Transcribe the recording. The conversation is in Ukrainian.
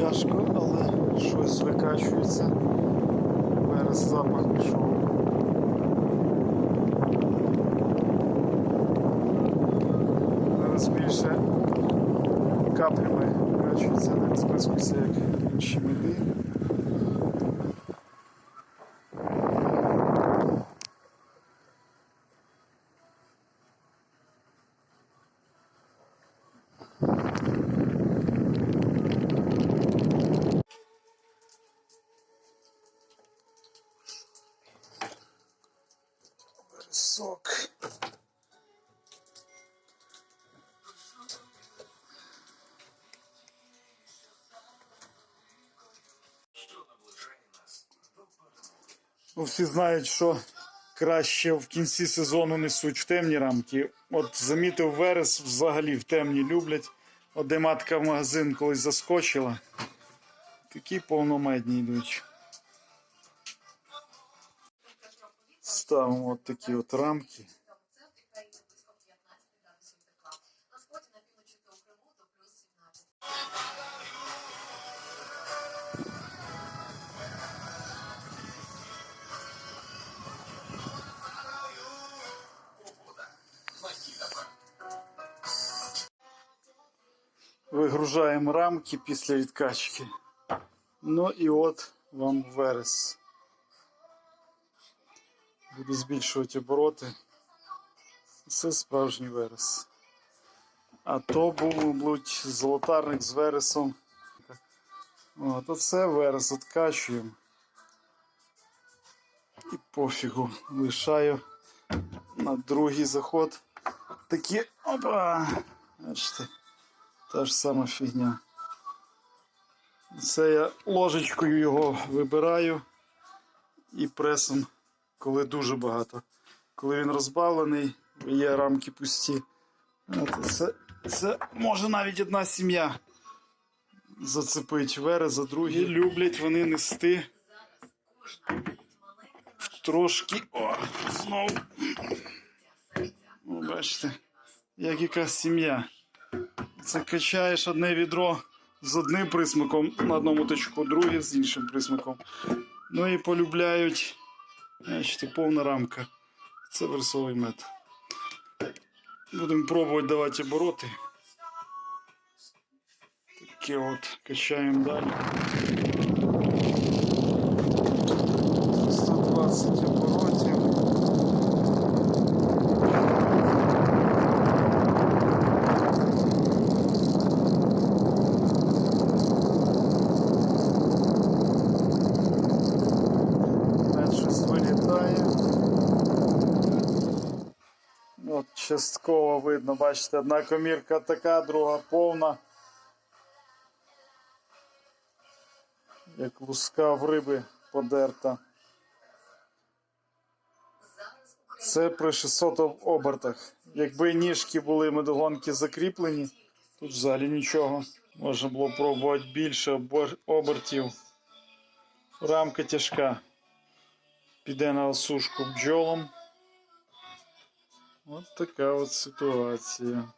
Тяжко, але щось викачується. Зараз запах пішов. Зараз більше каплями викачується, на спискується як інші меди. Вересок. Ну, всі знають, що краще в кінці сезону несуть в темні рамки. От замітив верес, взагалі в темні люблять. От де матка в магазин колись заскочила. Такі повномедні йдуть. Ставимо от такі от рамки. Це в країні близько 15 градусів тепла. На сході на півночі та у Криму до плюс 17. Вигружаємо рамки після відкачки. Ну і от вам верес. Буду збільшувати обороти. Це справжній верес. А то був, мабуть, золотарник з вересом. От, оце верес откачуємо. І пофігу. Лишаю на другий заход. Такі. Опа! Бачите. Та ж сама фігня. Це я ложечкою його вибираю і пресом, коли дуже багато. Коли він розбавлений, є рамки пусті. От це, це може навіть одна сім'я зацепить вереза, другі люблять вони нести трошки. О, знову. О, бачите, як якась сім'я. Це качаєш одне відро з одним присмаком на одному точку, друге з іншим присмаком. Ну і полюбляють. Бачите, повна рамка. Це версовий мед. Будемо пробувати давати обороти. Таке от качаємо далі. 120 оборотів. Частково видно, бачите, одна комірка така, друга повна. Як луска в риби подерта. Це при 600 обертах. Якби ніжки були медогонки закріплені, тут взагалі нічого. Можна було пробувати більше обертів. Рамка тяжка. Піде на осушку бджолом. От така от ситуація.